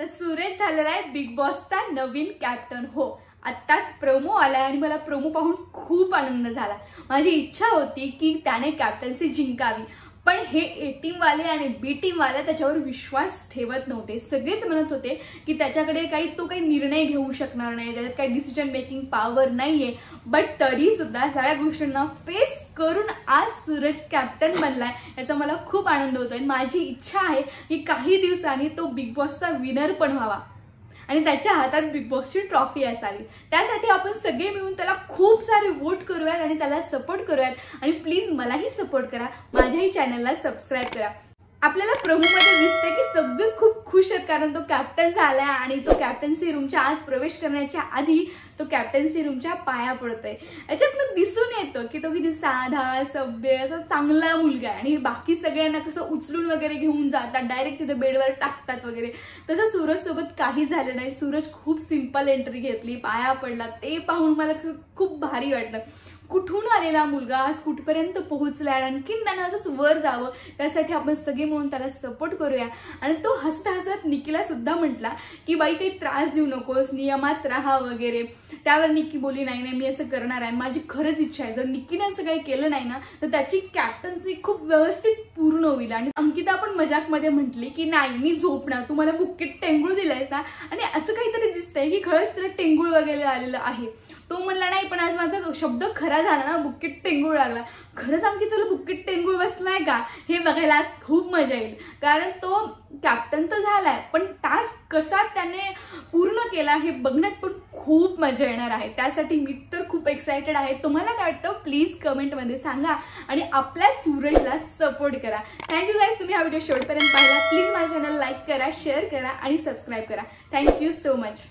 तर सुरेश झालेला आहे बिग बॉसचा नवीन कॅप्टन हो आत्ताच प्रोमो आलाय आणि मला प्रोमो पाहून खूप आनंद झाला. माझी इच्छा होती की त्याने कॅप्टन्सी जिंकावी. पण हे ए टीम वाले आणि बी टीम वाले त्याच्यावर विश्वास ठेवत नव्हते. सगळेच म्हणत होते की त्याच्याकडे काही तो काही निर्णय घेऊ शकणार नाही. त्याच्यात काही डिसिजन मेकिंग पॉवर नाहीये. बट तरी सुद्धा सगळ्या गोष्टींना फेस करून आज सूरज कॅप्टन बनलाय याचा मला खूप आनंद होतोय. माझी इच्छा आहे की काही दिवसांनी तो बिग बॉसचा विनर पण व्हावा. आणि त्याच्या हातात बिग बॉसची ट्रॉफी असावी. त्यासाठी आपण सगळे मिळून त्याला खूप सारे वोट करूयात आणि त्याला सपोर्ट करूयात. आणि प्लीज मलाही सपोर्ट करा. माझ्याही चॅनलला सबस्क्राईब करा. आपल्याला प्रमोमध्ये दिसते की सगळेच खूप खुश आहेत कारण तो कॅप्टन झालाय आणि तो कॅप्टन्सी रूमच्या आत प्रवेश करण्याच्या आधी तो कॅप्टन्सी रूमच्या पाया पडतोय. याच्यातनं दिसून होतं की तो किती साधा सभ्य असा चांगला मुलगा आहे. आणि बाकी सगळ्यांना कसं उचलून वगैरे घेऊन जातात डायरेक्ट तिथे बेडवर टाकतात वगैरे. तसं सूरज सोबत काही झालं नाही. सूरज खूप सिंपल एंट्री घेतली पाया पडला. ते पाहून मला खूप भारी वाटलं. कुठून आलेला मुलगा आज कुठपर्यंत पोहोचला आणखीन त्यानं असंच वर जावं. त्यासाठी आपण सगळे म्हणून त्याला सपोर्ट करूया. आणि तो हसत हसत निकीला सुद्धा म्हटला की बाई काही त्रास देऊ नकोस. नियमात राहा वगैरे. त्यावर निक्की बोली नाही नाही मी असं करणार आहे. माझी खरंच इच्छा आहे. जर निक्कीने असं काही केलं नाही ना तर त्याची कॅप्टन्सी खूप व्यवस्थित पूर्ण होईल. आणि अंकिता पण मजाकमध्ये म्हटली की नाही मी झोपणार. तू मला बुक्केट टेंगूळ दिलायस ना? आणि असं काहीतरी दिसतंय की खरंच तिला टेंगूळ वगैरे आलेलं आहे. तो म्हणला नाही पण आज माझा शब्द खरा झाला ना बुक्कीत टेंगूळ लागला. खरंच आमची त्याला बुक्कीत टेंगूळ बसलाय का? हे बघायला आज खूप मजा येईल. कारण तो कॅप्टन तर झालाय पण टास्क कसा त्याने पूर्ण केला हे बघण्यात पण खूप मजा येणार आहे. त्यासाठी मी तर खूप एक्सायटेड आहे. तुम्हाला काय वाटतं? प्लीज कमेंटमध्ये सांगा आणि आपल्या सूरजला सपोर्ट करा. थँक्यू गाईज तुम्ही हा व्हिडिओ शेवटपर्यंत पाहिला. प्लीज माझ्या चॅनल लाईक करा शेअर करा आणि सबस्क्राईब करा. Thank you so much